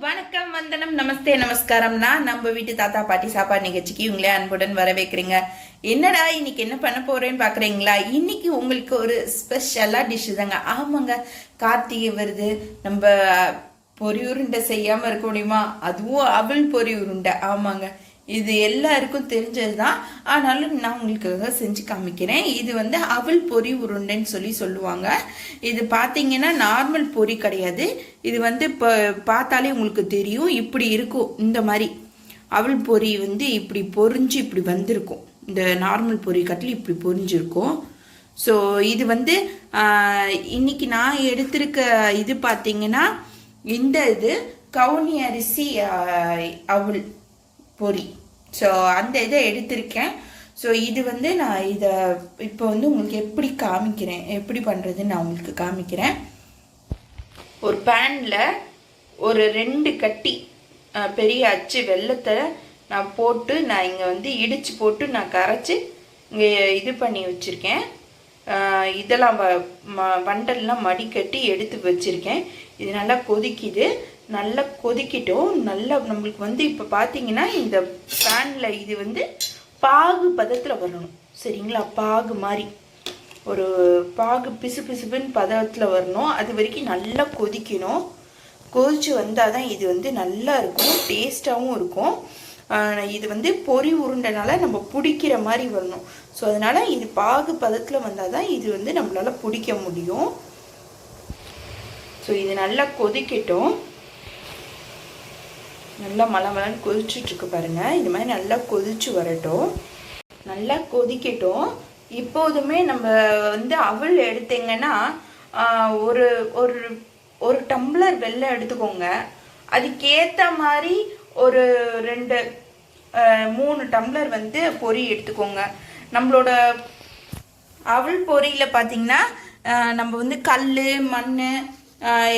வணக்கம் வந்தனம் நமஸ்தே நமஸ்காரம். நான் நம்ம வீட்டு தாத்தா பாட்டி சாப்பாடு நிகழ்ச்சிக்கு உங்களே அன்புடன் வரவேற்கிறீங்க. என்னடா இன்னைக்கு என்ன பண்ண போறேன்னு பாக்குறீங்களா? இன்னைக்கு உங்களுக்கு ஒரு ஸ்பெஷலா டிஷ் தாங்க. ஆமாங்க கார்த்திகை வருது. நம்ம பொரி உருண்டை செய்யாம இருக்க முடியுமா? அதுவும் அவள் பொரி உருண்டை ஆமாங்க. இது எல்லாருக்கும் தெரிஞ்சதுதான். ஆனாலும் நான் உங்களுக்காக செஞ்சு காமிக்கிறேன். இது வந்து அவல் பொரி உருண்டைன்னு சொல்லி சொல்லுவாங்க. இது பார்த்தீங்கன்னா நார்மல் பொரி கிடையாது. இது வந்து இப்போ பார்த்தாலே உங்களுக்கு தெரியும். இப்படி இருக்கும். இந்த மாதிரி அவல் பொரி வந்து இப்படி பொரிஞ்சு இப்படி வந்திருக்கும். இந்த நார்மல் பொரி கட்டில் இப்படி பொறிஞ்சிருக்கும். ஸோ இது வந்து இன்னைக்கு நான் எடுத்திருக்க இது பார்த்தீங்கன்னா இந்த இது கவுனி அரிசி அவள் அவல் பொரி ஸோ அந்த இதை எடுத்திருக்கேன். ஸோ இது வந்து நான் இதை இப்போ வந்து உங்களுக்கு எப்படி காமிக்கிறேன் எப்படி பண்ணுறதுன்னு நான் உங்களுக்கு காமிக்கிறேன். ஒரு பேனில் ஒரு ரெண்டு கட்டி பெரிய அச்சு வெள்ளத்தை நான் போட்டு நான் இங்கே வந்து இடித்து போட்டு நான் கரைச்சி இங்கே இது பண்ணி வச்சுருக்கேன். இதெல்லாம் வ- ம- வண்டல்லாம் மடிக்கட்டி எடுத்து வச்சுருக்கேன். இது நல்லா கொதிக்குது. நல்லா கொதிக்கிட்டோம். நல்லா நம்மளுக்கு வந்து இப்போ பார்த்தீங்கன்னா இந்த பேனில் இது வந்து பாகு பதத்தில் வரணும். சரிங்களா? பாகு மாதிரி ஒரு பாகு பிசு பிசுப்புன்னு பதத்தில் வரணும். அது வரைக்கும் நல்லா கொதிக்கணும். கொதிச்சு வந்தால் தான் இது வந்து நல்லா இருக்கும். டேஸ்ட்டாகவும் இருக்கும். இது வந்து பொரி உருண்டைனால நம்ம பிடிக்கிற மாதிரி வரணும். ஸோ அதனால் இது பாகு பதத்தில் வந்தால் தான் இது வந்து நம்மளால் பிடிக்க முடியும். ஸோ இது நல்லா கொதிக்கட்டும். நல்லா மலை மலன்னு கொதிச்சுட்ருக்கு பாருங்கள் பாருங்க. இது மாதிரி நல்லா கொதிச்சு வரட்டும். நல்லா கொதிக்கட்டும். இப்போதுமே நம்ம வந்து அவள் எடுத்தீங்கன்னா ஒரு ஒரு ஒரு டம்ளர் வெள்ளை எடுத்துக்கோங்க. அதுக்கேற்ற மாதிரி ஒரு ரெண்டு மூணு டம்ளர் வந்து பொரி எடுத்துக்கோங்க. நம்மளோட அவள் பொறியில் பார்த்தீங்கன்னா நம்ம வந்து கல் மண்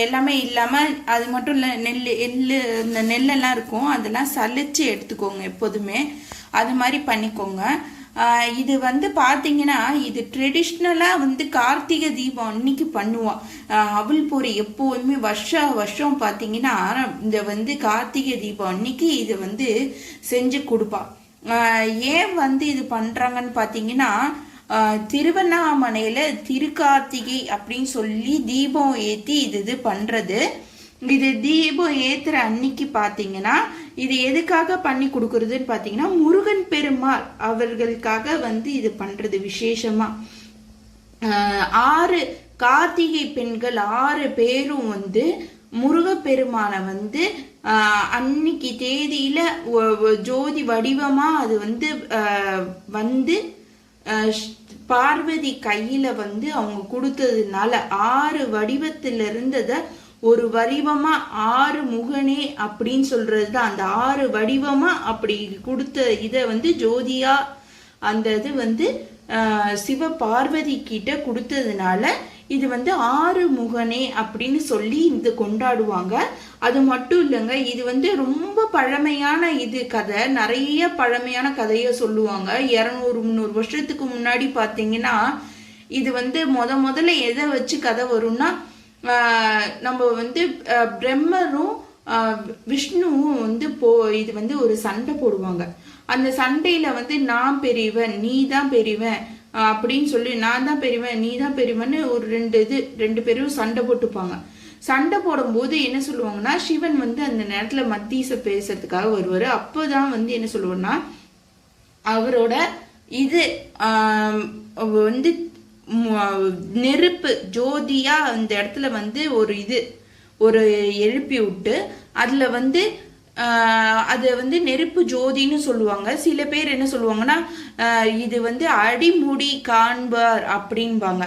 எல்லாமே இல்லாமல் அது மட்டும் இல்லை நெல் எள்ளு இந்த நெல்லெல்லாம் இருக்கும். அதெல்லாம் சலிச்சு எடுத்துக்கோங்க எப்போதுமே. அது மாதிரி பண்ணிக்கோங்க. இது வந்து பார்த்தீங்கன்னா இது ட்ரெடிஷ்னலாக வந்து கார்த்திகை தீபம் அன்னைக்கு பண்ணுவோம். அவள் அவல் எப்போதுமே வருஷம் வருஷம் பார்த்தீங்கன்னா இந்த வந்து கார்த்திகை தீபம் அன்னைக்கு இதை வந்து செஞ்சு கொடுப்பாள் ஏன் வந்து இது பண்ணுறாங்கன்னு பார்த்தீங்கன்னா திருவண்ணாமலையில் திருவண்ணாமலையில திருக்கார்த்திகை அப்படின்னு சொல்லி தீபம் ஏத்தி இது இது பண்றது. இது தீபம் ஏத்துற அன்னைக்கு பாத்தீங்கன்னா இது எதுக்காக பண்ணி கொடுக்கறதுன்னு பாத்தீங்கன்னா முருகன் பெருமாள் அவர்களுக்காக வந்து இது பண்றது விசேஷமா. ஆறு கார்த்திகை பெண்கள் ஆறு பேரும் வந்து முருகப்பெருமானை வந்து அன்னைக்கு தேதியில ஜோதி வடிவமா அது வந்து வந்து பார்வதி கையில வந்து அவங்க கொடுத்ததுனால ஆறு வடிவத்தில் இருந்தத ஒரு வடிவமா ஆறு முகனே அப்படின்னு சொல்றது தான் அந்த ஆறு வடிவமா அப்படி கொடுத்த இதை வந்து ஜோதியா அந்த இது வந்து சிவ பார்வதி கிட்ட கொடுத்ததுனால இது வந்து ஆறு முகனே அப்படின்னு சொல்லி இது கொண்டாடுவாங்க. அது மட்டும் இல்லைங்க இது வந்து ரொம்ப பழமையான இது கதை. நிறைய பழமையான கதையை சொல்லுவாங்க. இரநூறு முந்நூறு வருஷத்துக்கு முன்னாடி பார்த்தீங்கன்னா இது வந்து முத முதல்ல எதை வச்சு கதை வரும்னா நம்ம வந்து பிரம்மரும் விஷ்ணுவும் வந்து போ இது வந்து ஒரு சண்டை போடுவாங்க. அந்த சண்டையில வந்து நான் பெரியவன் நீ தான் பெரியவன் அப்படின்னு சொல்லி நான் தான் பெரியவன் நீ தான் பெரியவன்னு ஒரு ரெண்டு இது ரெண்டு பேரும் சண்டை போட்டுப்பாங்க. சண்டை போடும்போது என்ன சொல்லுவாங்கன்னா சிவன் வந்து அந்த நேரத்தில் மத்தீச பேசுறதுக்காக அப்போ தான் வந்து என்ன சொல்லுவோன்னா அவரோட இது வந்து நெருப்பு ஜோதியாக அந்த இடத்துல வந்து ஒரு இது ஒரு எழுப்பி விட்டு அதில் வந்து அது வந்து நெருப்பு ஜோதின்னு சொல்லுவாங்க. சில பேர் என்ன சொல்லுவாங்கன்னா இது வந்து அடிமுடி காண்பார் அப்படின்பாங்க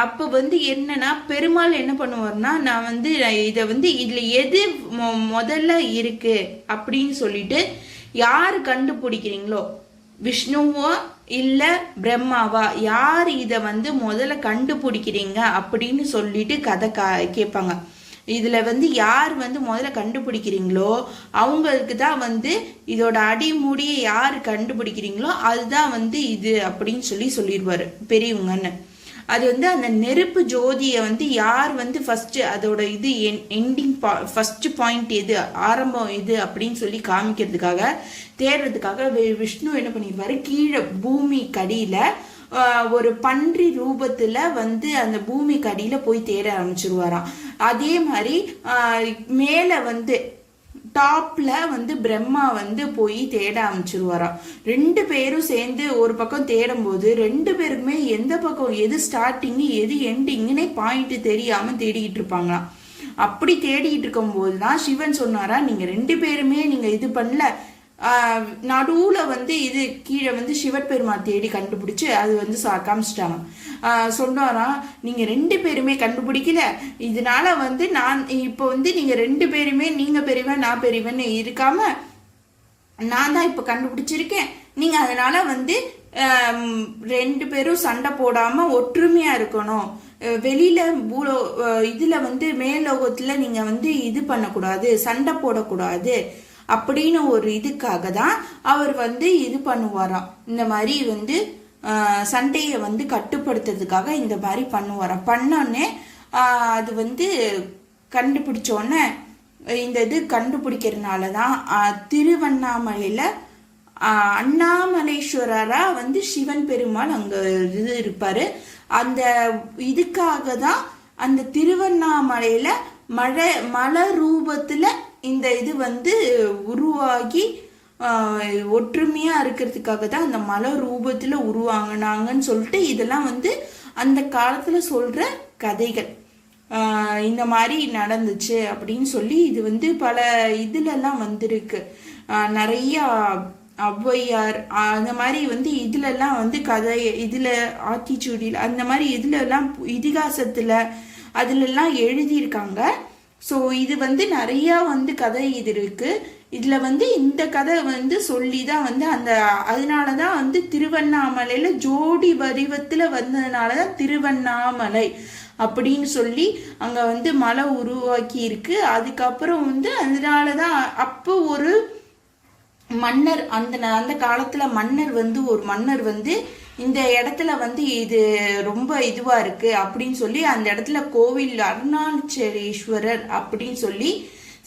அப்போ வந்து என்னன்னா பெருமாள் என்ன பண்ணுவார்னா நான் வந்து இதை வந்து இதில் எது மொ- முதல்ல இருக்கு அப்படின்னு சொல்லிட்டு யார் கண்டுபிடிக்கிறீங்களோ விஷ்ணுவோ இல்லை பிரம்மாவா யார் இதை வந்து முதல்ல கண்டுபிடிக்கிறீங்க அப்படின்னு சொல்லிட்டு கதை கா கேட்பாங்க. இதில் வந்து யார் வந்து முதல்ல கண்டுபிடிக்கிறீங்களோ அவங்களுக்கு தான் வந்து இதோட அடிமுடியை யார் கண்டுபிடிக்கிறீங்களோ அதுதான் வந்து இது அப்படின்னு சொல்லி சொல்லிடுவார் பெரியவங்கன்னு. அது வந்து அந்த நெருப்பு ஜோதியை வந்து யார் வந்து ஃபஸ்ட்டு அதோட இது என் எண்டிங் ஃபஸ்ட்டு பாயிண்ட் எது ஆரம்பம் எது அப்படின்னு சொல்லி காமிக்கிறதுக்காக தேடுறதுக்காக விஷ்ணு என்ன பண்ணிருப்பாரு கீழே பூமி கடியில் ஒரு பன்றி ரூபத்தில் வந்து அந்த பூமி அடியில் போய் தேட ஆரம்பிச்சிருவாராம். அதே மாதிரி மேலே வந்து டாப்ல வந்து பிரம்மா வந்து போய் தேட ஆரம்பிச்சிருவாராம். ரெண்டு பேரும் சேர்ந்து ஒரு பக்கம் தேடும்போது ரெண்டு பேருக்குமே எந்த பக்கம் எது ஸ்டார்டிங்கு எது எண்டிங்னே பாயிண்ட் தெரியாம தேடிக்கிட்டு இருப்பாங்களாம். அப்படி தேடிக்கிட்டு இருக்கும்போது தான் சிவன் சொன்னாரா நீங்க ரெண்டு பேருமே நீங்க இது பண்ணல நடுவில் வந்து இது கீழே வந்து சிவபெருமான் தேடி கண்டுபிடிச்சி அது வந்து சா- காமிச்சிட்டாங்க. சொன்னாராம் நீங்கள் ரெண்டு பேருமே கண்டுபிடிக்கல. இதனால வந்து நான் இப்போ வந்து நீங்கள் ரெண்டு பேருமே நீங்கள் பெரியவன் நான் பெரியவன் இருக்காம நான் தான் இப்போ கண்டுபிடிச்சிருக்கேன். நீங்கள் அதனால் வந்து ரெண்டு பேரும் சண்டை போடாமல் ஒற்றுமையாக இருக்கணும். வெளியில் பூலோ இதில் வந்து மேலோகத்தில் நீங்கள் வந்து இது பண்ணக்கூடாது சண்டை போடக்கூடாது. அப்படின்னு ஒரு இதுக்காக தான் அவர் வந்து இது பண்ணுவாராம். இந்த மாதிரி வந்து சண்டையை வந்து கட்டுப்படுத்துறதுக்காக இந்த மாதிரி பண்ணுவாராம். பண்ணோடனே அது வந்து கண்டுபிடிச்சோன்னே இந்த இது கண்டுபிடிக்கிறதுனால தான் திருவண்ணாமலையில் அண்ணாமலேஸ்வரராக வந்து சிவன் பெருமாள் அங்கே இது இருப்பார். அந்த இதுக்காக தான் அந்த திருவண்ணாமலையில் மழை மலை ரூபத்தில் இந்த இது வந்து உருவாகி ஒற்றுமையாக இருக்கிறதுக்காக தான் அந்த மலை ரூபத்தில் உருவாங்கினாங்கன்னு சொல்லிட்டு இதெல்லாம் வந்து அந்த காலத்தில் சொல்கிற கதைகள். இந்த மாதிரி நடந்துச்சு அப்படின்னு சொல்லி இது வந்து பல இதுலலாம் வந்திருக்கு. நிறையா நிறைய ஔவையார் அந்த மாதிரி வந்து இதுலலாம் வந்து கதை இதில் ஆத்திச்சூடியில் அந்த மாதிரி இதுலலாம் இதிகாசத்தில் அதுலலாம் எழுதியிருக்காங்க. ஸோ இது வந்து நிறையா வந்து கதை இது இருக்குது இதில் வந்து இந்த கதை வந்து சொல்லி தான் வந்து அந்த அதனால தான் வந்து திருவண்ணாமலையில் ஜோடி வடிவத்தில் வந்ததுனால தான் திருவண்ணாமலை அப்படின்னு சொல்லி அங்கே வந்து மலை உருவாக்கி இருக்கு. அதுக்கப்புறம் வந்து அதனால தான் அப்போ ஒரு மன்னர் அந்த ந- அந்த காலத்தில் மன்னர் வந்து ஒரு மன்னர் வந்து இந்த இடத்துல வந்து இது ரொம்ப இதுவாக இருக்குது அப்படின்னு சொல்லி அந்த இடத்துல கோவில் அருணாச்சலேஸ்வரர் அப்படின்னு சொல்லி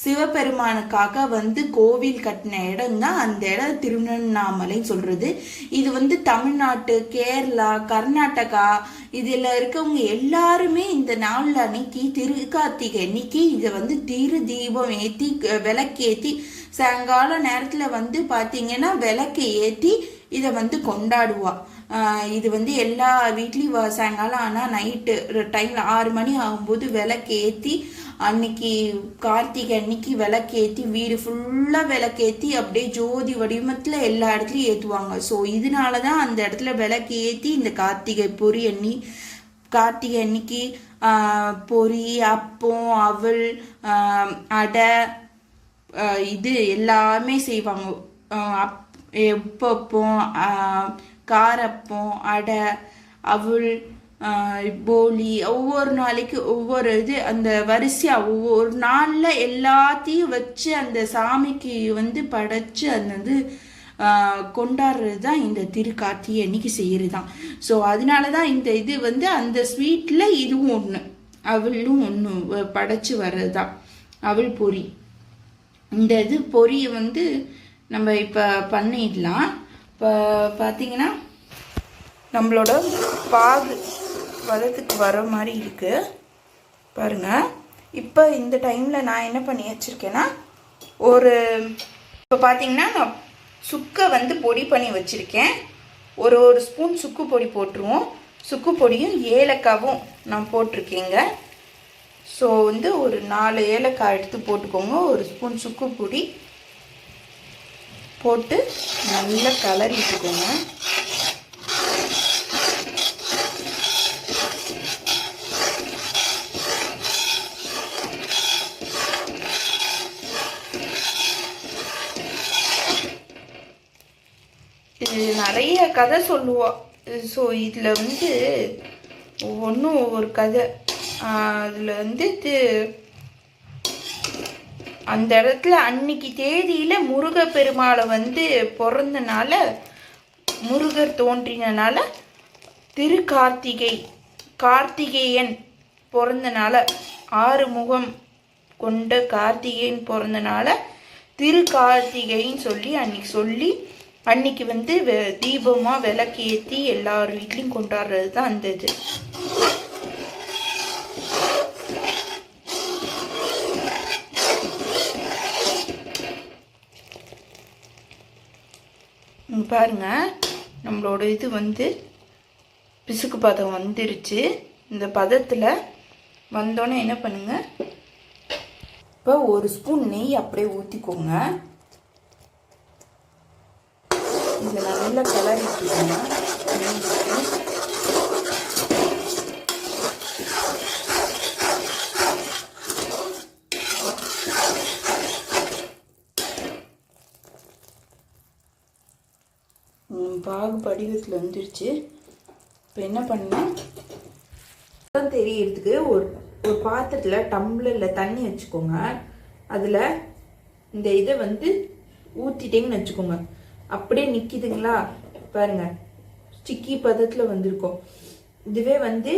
சிவபெருமானுக்காக வந்து கோவில் கட்டின இடம் தான் அந்த இடம் திருவண்ணாமலைன்னு சொல்கிறது இது வந்து தமிழ்நாட்டு கேரளா கர்நாடகா இதில் இருக்கவங்க எல்லாருமே இந்த நாளில் அன்னைக்கு திருக்கார்த்திகை அன்னைக்கு இதை வந்து திரு தீபம் ஏற்றி க- விளக்கேத்தி சாயங்கால நேரத்தில் வந்து பார்த்தீங்கன்னா விளக்கு ஏற்றி இதை வந்து கொண்டாடுவாள் இது வந்து எல்லா வீட்லேயும் சாயங்காலம் ஆனால் நைட்டு டைமில் ஆறு மணி ஆகும்போது விளக்கேற்றி அன்னைக்கு கார்த்திகை அன்னைக்கு விளக்கேற்றி வீடு ஃபுல்லாக விளக்கேற்றி அப்படியே ஜோதி வடிவத்தில் எல்லா இடத்துலையும் ஏற்றுவாங்க ஸோ இதனால தான் அந்த இடத்துல விளக்கேற்றி இந்த கார்த்திகை பொறி அன்னி கார்த்திகை அன்னைக்கு பொறி பொரி அப்பம் அவல் அடை இது எல்லாமே செய்வாங்க. அப் எப்பப்போ காரப்பம் அடை அவள் போலி ஒவ்வொரு நாளைக்கு ஒவ்வொரு இது அந்த வரிசையா ஒவ்வொரு நாள்ல எல்லாத்தையும் வச்சு அந்த சாமிக்கு வந்து படைச்சு அந்த வந்து கொண்டாடுறது தான் இந்த திருக்கார்த்திகை அன்னைக்கு செய்யறது தான் ஸோ அதனால தான் இந்த இது வந்து அந்த ஸ்வீட்டில் இதுவும் ஒன்று அவளும் ஒன்று படைச்சு வர்றது தான் அவள் பொறி இந்த இது பொரியை வந்து நம்ம இப்போ பண்ணிடலாம். இப்போ பார்த்தீங்கன்னா நம்மளோட பாகு வதத்துக்கு வர மாதிரி இருக்குது பாருங்கள் இப்போ இந்த டைமில் நான் என்ன பண்ணி வச்சுருக்கேன்னா ஒரு இப்போ பார்த்தீங்கன்னா நான் சுக்கை வந்து பொடி பண்ணி வச்சுருக்கேன். ஒரு ஒரு ஸ்பூன் சுக்கு பொடி போட்டுருவோம். சுக்கு பொடியும் ஏலக்காவும் நான் போட்டிருக்கேங்க. ஸோ வந்து ஒரு நாலு ஏலக்காய் எடுத்து போட்டுக்கோங்க. ஒரு ஸ்பூன் சுக்கு பொடி. போட்டு நல்லா கலரிட்டுக்கோங்க இது நிறைய கதை சொல்லுவோம் ஸோ இதில் வந்து ஒவ்வொன்றும் ஒவ்வொரு கதை. அதில் வந்து இது அந்த இடத்துல அன்னைக்கு தேதியில் முருகப்பெருமாளை வந்து பிறந்தனால முருகர் தோன்றினனால திருக்கார்த்திகை கார்த்திகேயன் பிறந்தனால ஆறு முகம் கொண்ட கார்த்திகேயன் பிறந்தனால திரு கார்த்திகைன்னு சொல்லி அன்னைக்கு சொல்லி அன்னைக்கு வந்து வெ- விளக்கேற்றி விளக்கு ஏற்றி எல்லார் வீட்லேயும் கொண்டாடுறது தான் அந்த இது. பாருங்கள் பாருங்க. நம்மளோட இது வந்து பிசுக்கு பதம் வந்துருச்சு. இந்த பதத்தில் வந்தோன்னே என்ன பண்ணுங்கள் இப்போ ஒரு ஸ்பூன் நெய் அப்படியே ஊற்றிக்கோங்க இதை நல்லா கிளறிட்டுக்கோங்க நெய் பாகு படிவத்தில் வந்துருச்சு. இப்போ என்ன பண்ணேன் தெரியறதுக்கு ஒரு ஒரு பாத்திரத்தில் டம்ளரில் தண்ணி வச்சுக்கோங்க. அதில் இந்த இதை வந்து ஊற்றிட்டேங்கன்னு வச்சுக்கோங்க. அப்படியே நிற்கிதுங்களா பாருங்கள் சிக்கி பதத்தில் வந்திருக்கும். இதுவே வந்து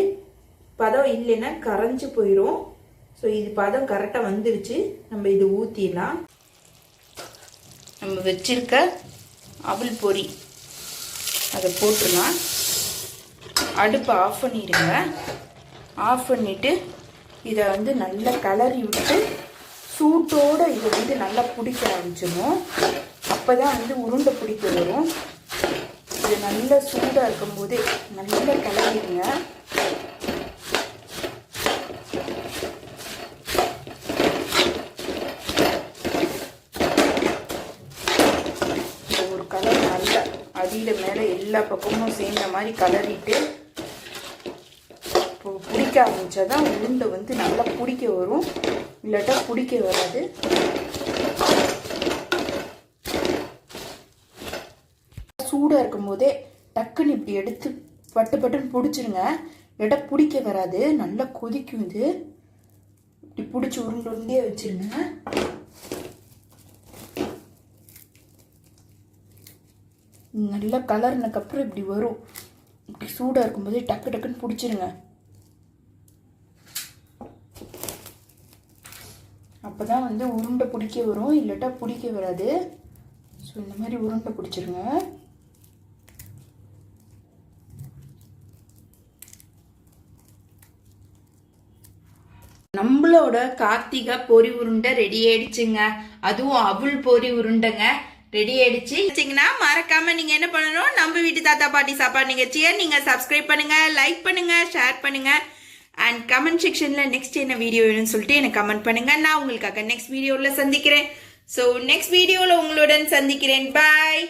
பதம் இல்லைன்னா கரைஞ்சு போயிடும் ஸோ இது பதம் கரெக்டாக வந்துருச்சு. நம்ம இது ஊற்றிடலாம் நம்ம வச்சிருக்க அவல் பொரி. அதை போட்டுடலாம். அடுப்பை ஆஃப் பண்ணிடுங்க. ஆஃப் பண்ணிவிட்டு இதை வந்து நல்லா கிளறி விட்டு சூட்டோடு இதை வந்து நல்லா பிடிக்க ஆரம்பிச்சிடும் அப்போ தான் வந்து உருண்டை பிடிக்க வரும். இது நல்லா சூடாக இருக்கும்போதே நல்லா கிளறிடுங்க இந்த ஒரு கலர் நல்லா அடியில் மேலே எல்லா பக்கமும் சேர்ந்த மாதிரி கலரிட்டு இப்போ பிடிக்க ஆரம்பித்தா தான் உருண்டை வந்து நல்லா பிடிக்க வரும். இல்லாட்டா பிடிக்க வராது. சூடாக இருக்கும்போதே டக்குன்னு இப்படி எடுத்து பட்டு பட்டுன்னு பிடிச்சிருங்க. இல்லாட்டா பிடிக்க வராது. நல்லா கொதிக்கும் இது. இப்படி பிடிச்சி உருண்டு உருண்டையே வச்சிருங்க. நல்லா கலர்னக்கப்புறம் இப்படி வரும். இப்படி சூடாக இருக்கும்போது டக்கு டக்குன்னு பிடிச்சிருங்க. அப்போ தான் வந்து உருண்டை பிடிக்க வரும் இல்லாட்டா பிடிக்க வராது. ஸோ இந்த மாதிரி உருண்டை பிடிச்சிருங்க. நம்மளோட கார்த்திகை பொரி உருண்டை ரெடி ஆயிடுச்சுங்க. அதுவும் அவுள் பொரி உருண்டைங்க. ரெடி ஆயிடுச்சு. வச்சிங்கன்னா மறக்காம நீங்க என்ன பண்ணணும்? நம்ம வீட்டு தாத்தா பாட்டி சாப்பாடு நிகழ்ச்சியை நீங்க சப்ஸ்கிரைப் பண்ணுங்க லைக் பண்ணுங்க ஷேர் பண்ணுங்க. அண்ட் கமெண்ட் செக்ஷன்ல நெக்ஸ்ட் என்ன வீடியோ வேணும்னு சொல்லிட்டு எனக்கு கமெண்ட் பண்ணுங்க. நான் உங்களுக்காக நெக்ஸ்ட் வீடியோவில் சந்திக்கிறேன். ஸோ நெக்ஸ்ட் வீடியோவில் உங்களுடன் சந்திக்கிறேன். பாய்